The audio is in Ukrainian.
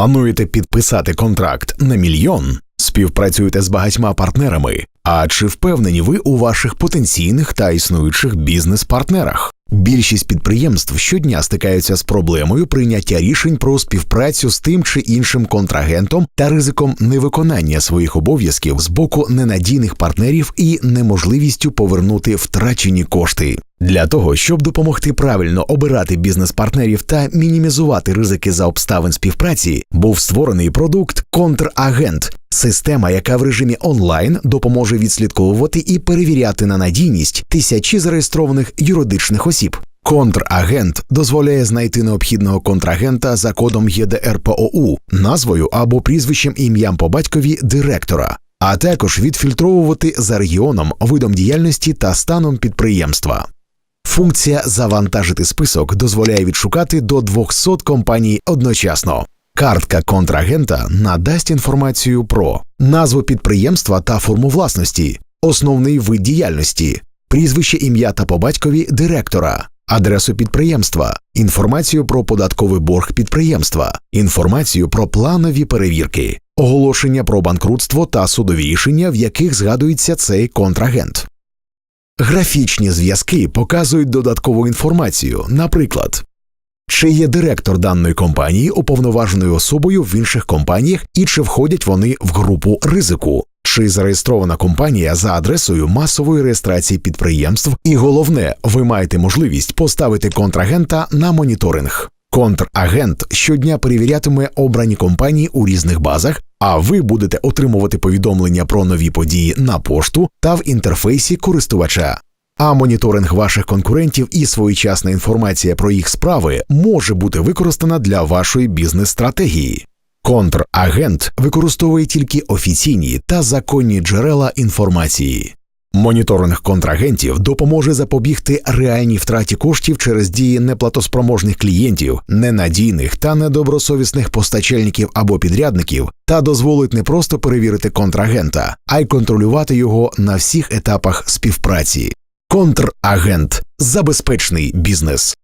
Плануєте підписати контракт на мільйон? Співпрацюєте з багатьма партнерами. А чи впевнені ви у ваших потенційних та існуючих бізнес-партнерах? Більшість підприємств щодня стикаються з проблемою прийняття рішень про співпрацю з тим чи іншим контрагентом та ризиком невиконання своїх обов'язків з боку ненадійних партнерів і неможливістю повернути втрачені кошти. Для того щоб допомогти правильно обирати бізнес-партнерів та мінімізувати ризики за обставин співпраці, був створений продукт Контрагент, система, яка в режимі онлайн допоможе відслідковувати і перевіряти на надійність тисячі зареєстрованих юридичних осіб. Контрагент дозволяє знайти необхідного контрагента за кодом ЄДРПОУ, назвою або прізвищем ім'ям по батькові директора, а також відфільтровувати за регіоном, видом діяльності та станом підприємства. Функція завантажити список дозволяє відшукати до 200 компаній одночасно. Картка контрагента надасть інформацію про назву підприємства та форму власності, основний вид діяльності, прізвище ім'я та по батькові директора, адресу підприємства, інформацію про податковий борг підприємства, інформацію про планові перевірки, оголошення про банкрутство та судові рішення, в яких згадується цей контрагент. Графічні зв'язки показують додаткову інформацію, наприклад, чи є директор даної компанії уповноваженою особою в інших компаніях і чи входять вони в групу ризику, чи зареєстрована компанія за адресою масової реєстрації підприємств, і головне, ви маєте можливість поставити контрагента на моніторинг. Контрагент щодня перевірятиме обрані компанії у різних базах, а ви будете отримувати повідомлення про нові події на пошту та в інтерфейсі користувача. А моніторинг ваших конкурентів і своєчасна інформація про їх справи може бути використана для вашої бізнес-стратегії. Контрагент використовує тільки офіційні та законні джерела інформації. Моніторинг контрагентів допоможе запобігти реальній втраті коштів через дії неплатоспроможних клієнтів, ненадійних та недобросовісних постачальників або підрядників, та дозволить не просто перевірити контрагента, а й контролювати його на всіх етапах співпраці. Контрагент забезпечний бізнес.